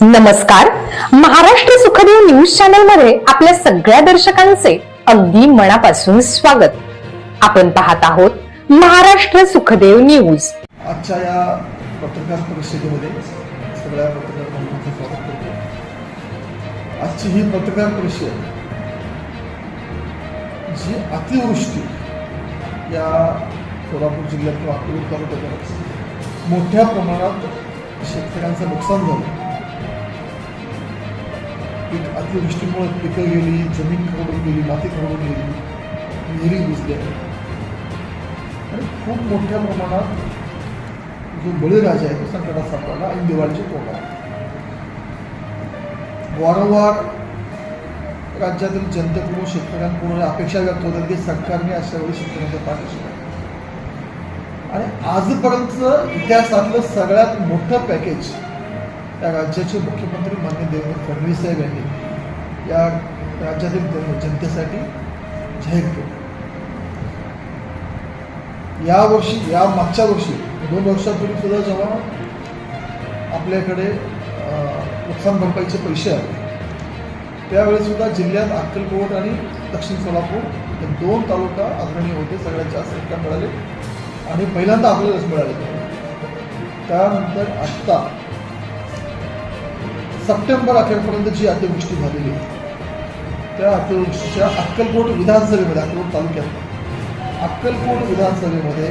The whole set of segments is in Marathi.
नमस्कार. महाराष्ट्र सुखदेव न्यूज चॅनलमध्ये आपल्या सगळ्या दर्शकांचे अगदी मनापासून स्वागत. आपण पाहत आहोत महाराष्ट्र सुखदेव न्यूज. आजच्या या पत्रकार परिषदेमध्ये सगळ्या पत्रकार बंधूंचं स्वागत करतो. आजची ही पत्रकार परिषद जी अतिवृष्टी या सोलापूर जिल्ह्यात किंवा अकोला तालुक्यात मोठ्या प्रमाणात शेतकऱ्यांचं नुकसान झालं. पीक अतिवृष्टीमुळे पिकं गेली जमीन खरडून गेली माती खरडून गेली विहिरी बुजल्या आणि खूप मोठ्या प्रमाणात जो बळीराजा आहे तो संकटात सापडला आणि दिवाळीची तोंडा वारंवार राज्यातील जनतेकडून शेतकऱ्यांकडून अपेक्षा व्यक्त होतात की सरकारने अशा वेळी शेतकऱ्यांच्या पाठीशी आणि आजपर्यंत इतिहासातलं सगळ्यात मोठं पॅकेज त्या राज्याचे मुख्यमंत्री मान्य देवेंद्र फडणवीस साहेब यांनी या राज्यातील जनतेसाठी जाहीर केलं. यावर्षी या मागच्या वर्षी दोन वर्षापूर्वी सुद्धा जेव्हा आपल्याकडे अं, नुकसान भरपाईचे पैसे आले त्यावेळेस सुद्धा जिल्ह्यात अक्कलकोट आणि दक्षिण सोलापूर हे दोन तालुका अग्रणी होते सगळ्यात जास्त रक्कम मिळाले आणि पहिल्यांदा आपल्यालाच मिळाले. त्यानंतर आत्ता सप्टेंबर अखेरपर्यंत जी अतिवृष्टी झालेली आहे त्या अतिवृष्टीच्या अक्कलकोट विधानसभेमध्ये अक्कलकोट तालुक्यात अक्कलकोट विधानसभेमध्ये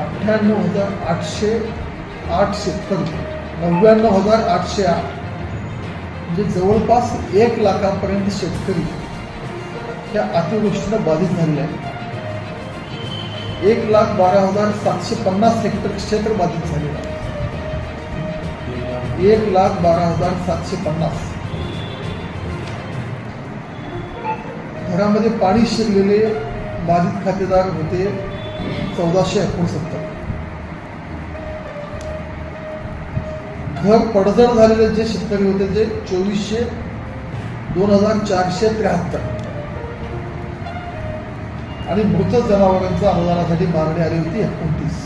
अठ्ठ्याण्णव हजार आठशे आठ शेतकरी नव्याण्णव हजार आठशे आठ म्हणजे जवळपास एक लाखापर्यंत शेतकरी त्या अतिवृष्टीनं बाधित झालेले आहेत. एक लाख बारा हजार सातशे पन्नास हेक्टर क्षेत्र बाधित झालेलं आहे. एक लाख बारा हजार सातशे पन्नास. घरामध्ये पाणी शिरलेले बाधित खातेदार होते चौदाशे एकोणसत्तर. घर पडझड झालेले जे शेतकरी होते ते चोवीसशे दोन हजार चारशे त्र्याहत्तर. आणि मृत जनावरांच्या अनुदानासाठी मागणी आली होती एकोणतीस.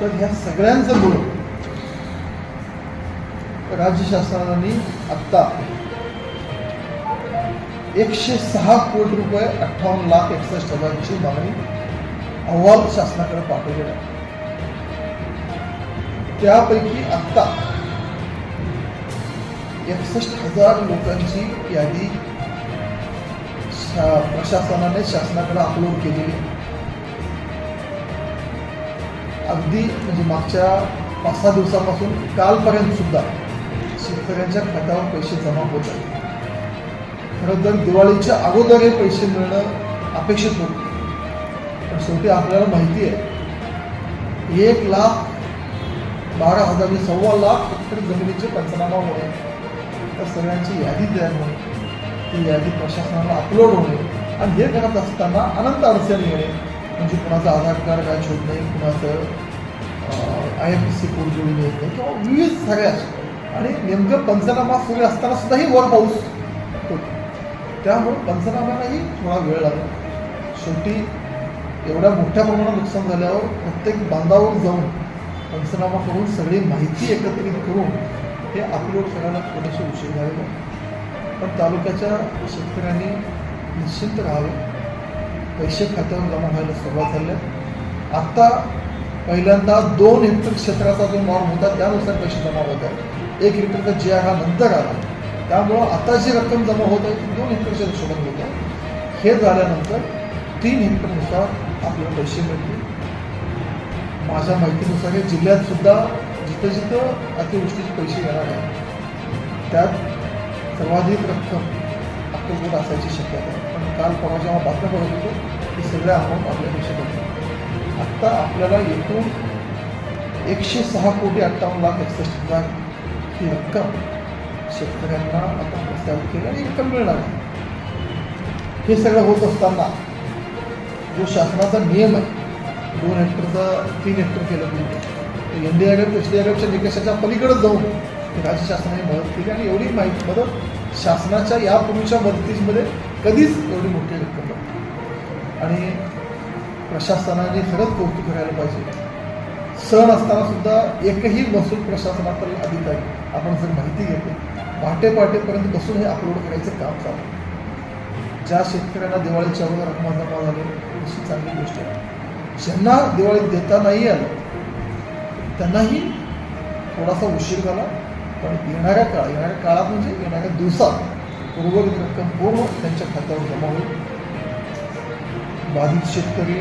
तर ह्या सगळ्यांचं मिळून राज्य शासनाने आत्ता एकशे सहा कोटी रुपये अठ्ठावन्न लाख एकसष्ट हजारची मागणी अहवाल शासनाकडे पाठवलेला आहे. त्यापैकी आत्ता एकसष्ट हजार लोकांची यादी शा- प्रशासनाने शासनाकडे अपलोड केलेली अगदी म्हणजे मागच्या पाच सहा दिवसापासून कालपर्यंत सुद्धा शेतकऱ्यांच्या खात्यावर पैसे जमा होत आहेत. खरं तर दिवाळीच्या अगोदर हे पैसे मिळणं अपेक्षित होतं. पण शेवटी आपल्याला माहिती आहे एक लाख बारा हजार म्हणजे सव्वा लाख हेक्टर जमिनीचे पंचनामा होणे तर सगळ्यांची यादी तयार होणे ती यादी प्रशासनाला अपलोड होणे आणि हे करत असताना अनंत अडचणी येणे म्हणजे कुणाचं आधार कार्ड काय शोधणे कुणाचं आय एफ सी कोड जोडून येत नाही किंवा विविध सगळ्या आणि नेमकं पंचनामा सुरू असताना सुद्धाही वर पाऊस होतो. त्यामुळे पंचनाम्यालाही थोडा वेळ लागला. शेवटी एवढ्या मोठ्या प्रमाणात नुकसान झाल्यावर प्रत्येक बांधावर जाऊन पंचनामा करून सगळी माहिती एकत्रित करून हे अपलोड करायला थोडेसे उशीर झालेला पण तालुक्याच्या शेतकऱ्यांनी निश्चिंत राहावे. पैसे खात्यावर जमा व्हायला सुरुवात झाली. आत्ता पहिल्यांदा दोन हेक्टर क्षेत्राचा जो नॉर्म होता त्यानुसार पैसे जमा होत आहेत एक हेक्टरचा जी आर हा नंतर आला. त्यामुळं आता जी रक्कम जमा होत आहे ती दोन हेक्टरच्या हिशोबाने होत आहे. हे झाल्यानंतर तीन हेक्टरनुसार आपल्याला पैसे मिळतील. माझ्या माहितीनुसार हे जिल्ह्यात सुद्धा जिथं जिथं अतिवृष्टीचे पैसे येणार आहेत त्यात सर्वाधिक रक्कम अक्कलकोट असायची शक्यता. आहे पण काल परवा जेव्हा बातम्या पडत होतो की सगळ्या अमाऊंट आपल्या पैसे होते आत्ता आपल्याला एकूण एकशे सहा कोटी अठ्ठावन्न लाख एकसष्ट हजार ही रक्कम शेतकऱ्यांना आपण प्रस्तावित केली आणि रक्कम मिळणार आहे. हे सगळं होत असताना जो शासनाचा नियम आहे दोन हेक्टरचा तीन हेक्टर केलं पाहिजे N D I S D I एफच्या निकषाच्या पलीकडे जाऊन राज्य शासनाने मदत केली आणि एवढी माहिती मदत शासनाच्या यापूर्वीच्या मदतीमध्ये कधीच एवढी मोठी रक्कम आणि प्रशासनाने खरंच कौतुक करायला पाहिजे. सण असताना सुद्धा एकही महसूल प्रशासनातील अधिकारी आपण जर माहिती घेतो पहाटे पहाटेपर्यंत बसून हे अपलोड करायचं काम चालू आहे. ज्या शेतकऱ्यांना दिवाळीच्या अगोदर रकमा जमा झाली अशी चांगली गोष्ट आहे ज्यांना दिवाळीत देता नाही आलं त्यांनाही थोडासा उशीर झाला पण येणाऱ्या काळ येणाऱ्या काळात म्हणजे येणाऱ्या दिवसात उर्वरित रक्कम पूर्ण त्यांच्या खात्यावर जमा होईल बाधित शेतकरी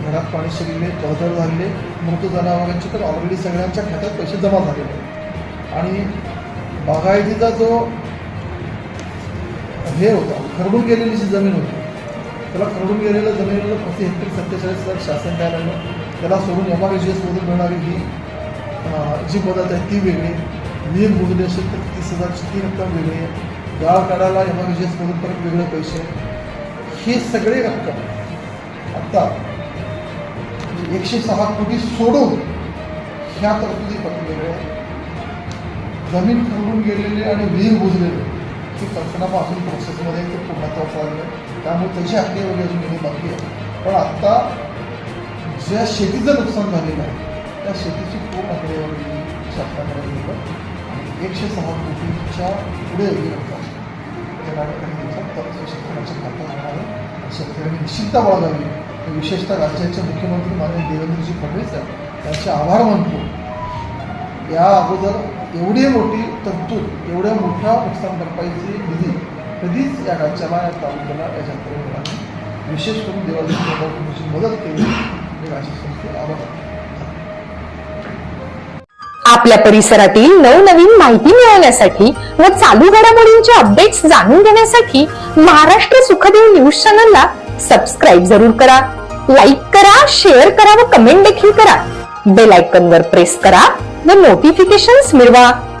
घरात पाणी शिरले पडझड झालेले मृत जनावरांचे तर ऑलरेडी सगळ्यांच्या खात्यात पैसे जमा झालेले आणि बागायतीचा जो हे होता खरडून गेलेली जी जमीन होती त्याला खरडून गेलेल्या जमिनीला प्रति हेक्टर सत्तेचाळीस हजार शासन द्यायला लागलं. त्याला सोडून एम आर मधून मिळणारी ही जी पदार्थ आहे ती वेगळी. विहीर मोजली असेल तर तीस हजारची ती रक्कम वेगळी आहे. गाळ काढायला एम आर मधून परत वेगळे पैसे. हे सगळे रक्कम आत्ता एकशे सहा कोटी सोडून ह्या तरतुदी पकडलेल्या आहेत. जमीन खरडून गेलेले आणि विहीर बुजलेले ही पंचनामा अजून प्रोसेसमध्ये ते पूर्णत्वास आलेलं आहे. त्यामुळे त्याची आकडेवारी अजून घेणे बाकी आहे. पण आत्ता ज्या शेतीचं नुकसान झालेलं आहे त्या शेतीची खूप आकडेवारी शासनाकडे गेलं आणि एकशे सहा कोटीच्या पुढे ही रक्कम काही दिवसात तर शेतकऱ्यांच्या खात्यात होणार आहे. शेतकऱ्यांनी निश्चितता बाळगावी. विशेषतः राज्याचे मुख्यमंत्री माननीय देवेंद्रजी फडणवीस आहेत त्यांचे आभार मानतो. या अगोदर एवढी मोठी तरतूद एवढ्या मोठ्या नुकसान भरपाईची निधी कधीच या राज्याला या तालुक्याला या जनतेला विशेष करून देवाची मदत केली हे राज्य संस्थे आभार आपल्या परिसरातील नवनवीन माहिती मिळवण्यासाठी व चालू घडामोडींच्या अपडेट्स जाणून घेण्यासाठी महाराष्ट्र सुखदेव न्यूज चॅनलला सबस्क्राईब जरूर करा लाईक करा शेअर करा व कमेंट देखील करा. बेल आयकॉन वर प्रेस करा व नोटिफिकेशन्स मिळवा.